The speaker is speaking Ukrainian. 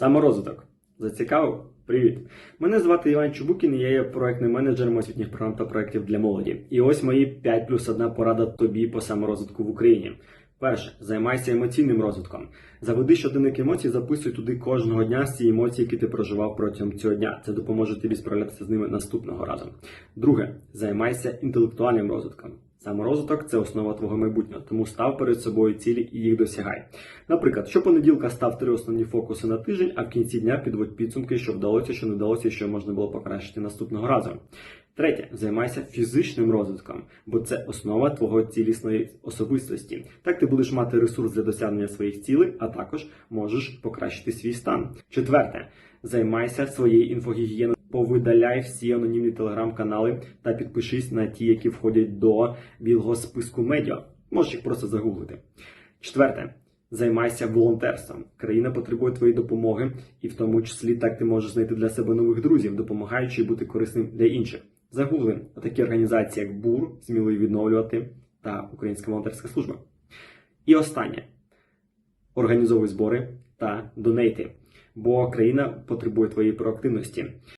Саморозвиток. Зацікавив? Привіт! Мене звати Іван Чубукін, і я є проектним менеджером освітніх програм та проєктів для молоді. І ось мої 5 плюс 1 порада тобі по саморозвитку в Україні. Перше, займайся емоційним розвитком. Заведи щоденник емоцій, записуй туди кожного дня всі емоції, які ти проживав протягом цього дня. Це допоможе тобі справлятися з ними наступного разу. Друге, займайся інтелектуальним розвитком. Саморозвиток це основа твого майбутнього, тому став перед собою цілі і їх досягай. Наприклад, щопонеділка став три основні фокуси на тиждень, а в кінці дня підводь підсумки, що вдалося, що не вдалося, що можна було покращити наступного разу. Третє, займайся фізичним розвитком, бо це основа твого цілісної особистості. Так ти будеш мати ресурс для досягнення своїх цілей, а також можеш покращити свій стан. Четверте, займайся своєю інфогігієною. Повидаляй всі анонімні телеграм-канали та підпишись на ті, які входять до білого списку медіа. Можеш їх просто загуглити. Четверте. Займайся волонтерством. Країна потребує твоєї допомоги, і в тому числі так ти можеш знайти для себе нових друзів, допомагаючи бути корисним для інших. Загугли такі організації, як БУР, сміливі відновлювати та Українська волонтерська служба. І останнє: організовуй збори та донейти, бо країна потребує твоєї проактивності.